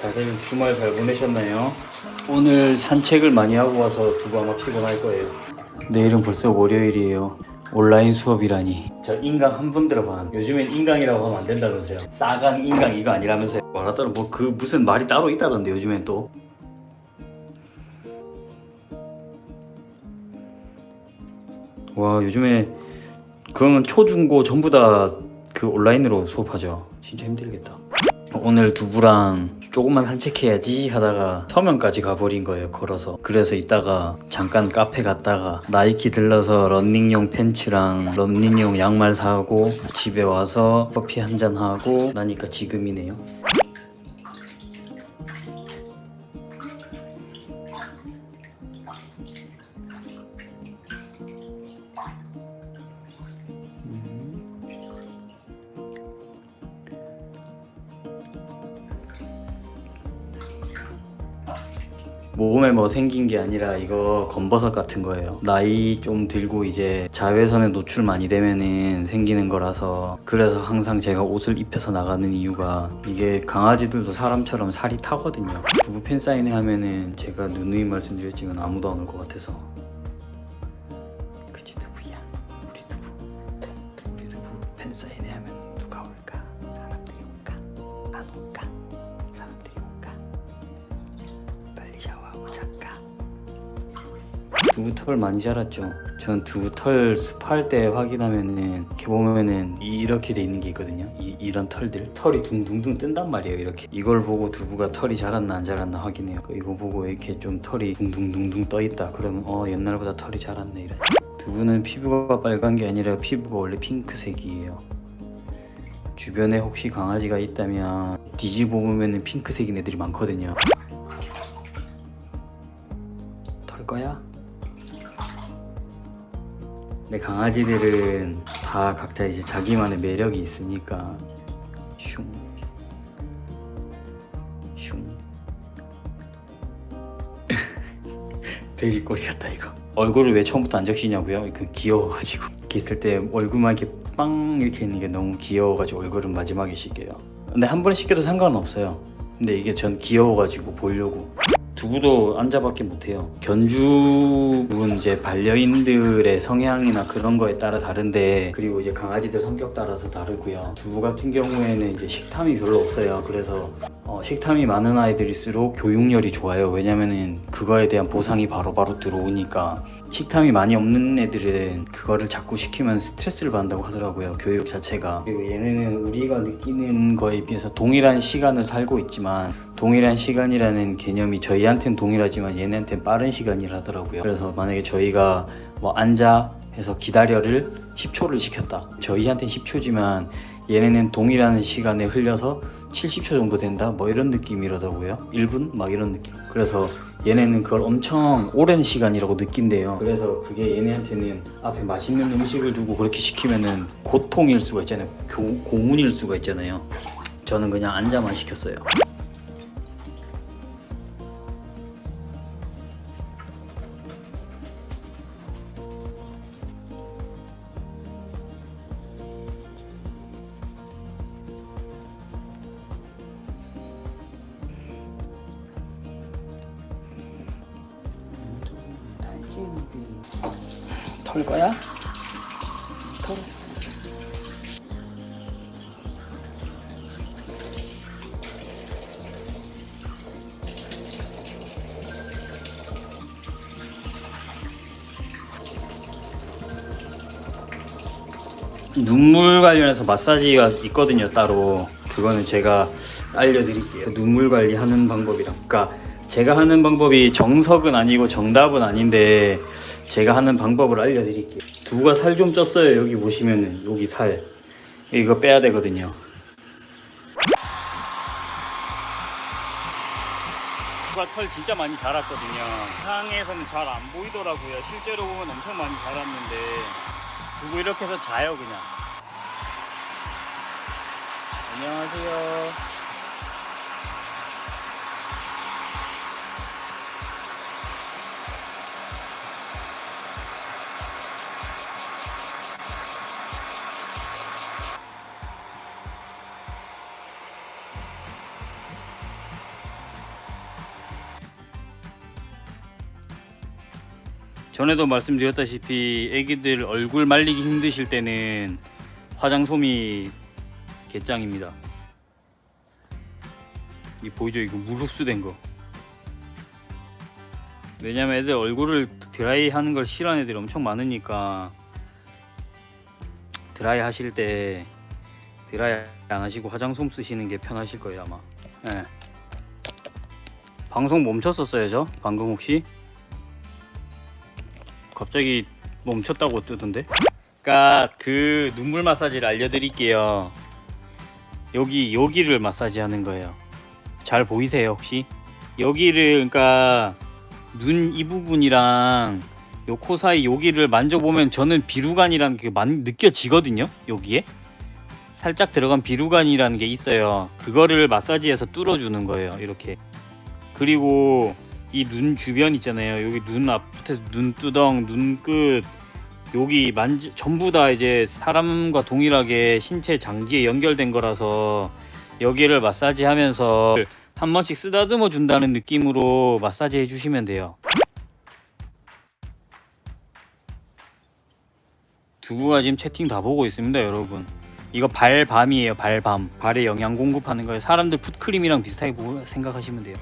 다들 주말 잘 보내셨나요? 오늘 산책을 많이 하고 와서 두부 아마 피곤할 거예요. 내일은 벌써 월요일이에요. 온라인 수업이라니. 저 인강 한 번 들어봐. 요즘엔 인강이라고 하면 안 된다면서요. 싸강 인강 이거 아니라면서요. 말하더라 뭐그 무슨 말이 따로 있다던데 요즘엔 또. 와 요즘에 그러면 초중고 전부 다 그 온라인으로 수업하죠. 진짜 힘들겠다. 오늘 두부랑 조금만 산책해야지 하다가 서면까지 가버린 거예요 걸어서 그래서 이따가 잠깐 카페 갔다가 나이키 들러서 런닝용 팬츠랑 런닝용 양말 사고 집에 와서 커피 한 잔 하고 나니까 지금이네요 몸에 뭐 생긴 게 아니라 이거 검버섯 같은 거예요. 나이 좀 들고 이제 자외선에 노출 많이 되면은 생기는 거라서 그래서 항상 제가 옷을 입혀서 나가는 이유가 이게 강아지들도 사람처럼 살이 타거든요. 두부 팬 사인회 하면은 제가 누누이 말씀드렸지만 아무도 안 올 것 같아서. 그치 두부야 우리 두부. 우리 두부 팬 사인회 하면 누가 올까? 사람들이 올까? 안 올까 두부털 많이 자랐죠. 전 두부털 습할 때 확인하면은 이렇게 보면은 이- 이렇게 돼 있는 게 있거든요. 이, 이런 털들 털이 둥둥둥 뜬단 말이에요. 이렇게 이걸 보고 두부가 털이 자랐나 안 자랐나 확인해요. 이거 보고 이렇게 좀 털이 둥둥둥둥 떠 있다. 그러면 어 옛날보다 털이 자랐네 이래. 두부는 피부가 빨간 게 아니라 피부가 원래 핑크색이에요. 주변에 혹시 강아지가 있다면 뒤집어 보면은 핑크색인 애들이 많거든요. 털 거야? 근데 강아지들은 다 각자 이제 자기만의 매력이 있으니까 슝, 슝. 돼지 꼬리 같다 이거. 얼굴을 왜 처음부터 안 적시냐고요? 그 귀여워가지고 이렇게 있을 때 얼굴만 이렇게 빵 이렇게 있는 게 너무 귀여워가지고 얼굴은 마지막에 씻겨요. 근데 한 번에 씻겨도 상관은 없어요. 근데 이게 전 귀여워가지고 보려고 두부도 앉아밖에 못해요. 견주는 이제 반려인들의 성향이나 그런 거에 따라 다른데 그리고 이제 강아지들 성격 따라서 다르고요. 두부 같은 경우에는 이제 식탐이 별로 없어요. 그래서 어, 식탐이 많은 아이들일수록 교육열이 좋아요. 왜냐면은 그거에 대한 보상이 바로바로 들어오니까 식탐이 많이 없는 애들은 그거를 자꾸 시키면 스트레스를 받는다고 하더라고요. 교육 자체가. 그리고 얘네는 우리가 느끼는 거에 비해서 동일한 시간을 살고 있지만 동일한 시간이라는 개념이 저희한테는 동일하지만 얘네한테는 빠른 시간이라더라고요. 그래서 만약에 저희가 뭐 앉아 해서 기다려를 10초를 시켰다. 저희한테는 10초지만 얘네는 동일한 시간에 흘려서 70초 정도 된다. 뭐 이런 느낌이라더라고요. 1분 막 이런 느낌. 그래서 얘네는 그걸 엄청 오랜 시간이라고 느낀대요. 그래서 그게 얘네한테는 앞에 맛있는 음식을 두고 그렇게 시키면은 고통일 수가 있잖아요. 고, 고문일 수가 있잖아요. 저는 그냥 앉아만 시켰어요. 털 거야? 털. 눈물 관련해서 마사지가 있거든요 따로 그거는 제가 알려드릴게요 눈물 관리하는 방법이랑 그러니까 제가 하는 방법이 정석은 아니고 정답은 아닌데 제가 하는 방법을 알려드릴게요. 두가 살 좀 쪘어요 여기 보시면은. 여기 살. 이거 빼야 되거든요. 두가 털 진짜 많이 자랐거든요. 상에서는 잘 안 보이더라고요. 실제로 보면 엄청 많이 자랐는데. 두고 이렇게 해서 자요 그냥. 안녕하세요 전에도 말씀드렸다시피 애기들 얼굴 말리기 힘드실 때는 화장솜이 개짱입니다. 이 보이죠? 이거 물 흡수된 거. 왜냐면 애들 얼굴을 드라이 하는 걸 싫어하는 애들이 엄청 많으니까 드라이 하실 때 드라이 안 하시고 화장솜 쓰시는 게 편하실 거예요 아마. 예. 방송 멈췄었어요 저 방금 혹시? 갑자기 멈췄다고 뜨던데? 그러니까 그 눈물 마사지를 알려드릴게요. 여기 여기를 마사지 하는 거예요. 잘 보이세요 혹시? 여기를 그러니까 눈 이 부분이랑 요 코 사이 여기를 만져보면 저는 비루관이라는 게 만, 느껴지거든요 여기에 살짝 들어간 비루관이라는 게 있어요 그거를 마사지해서 뚫어주는 거예요 이렇게 그리고 이 눈 주변 있잖아요 여기 눈 앞에 눈두덩 눈끝 여기 만지 전부 다 이제 사람과 동일하게 신체 장기에 연결된 거라서 여기를 마사지하면서 한 번씩 쓰다듬어 준다는 느낌으로 마사지 해주시면 돼요. 두부가 지금 채팅 다 보고 있습니다, 여러분. 이거 발밤이에요, 발밤. 발에 영양 공급하는 거예요. 사람들 풋크림이랑 비슷하게 생각하시면 돼요.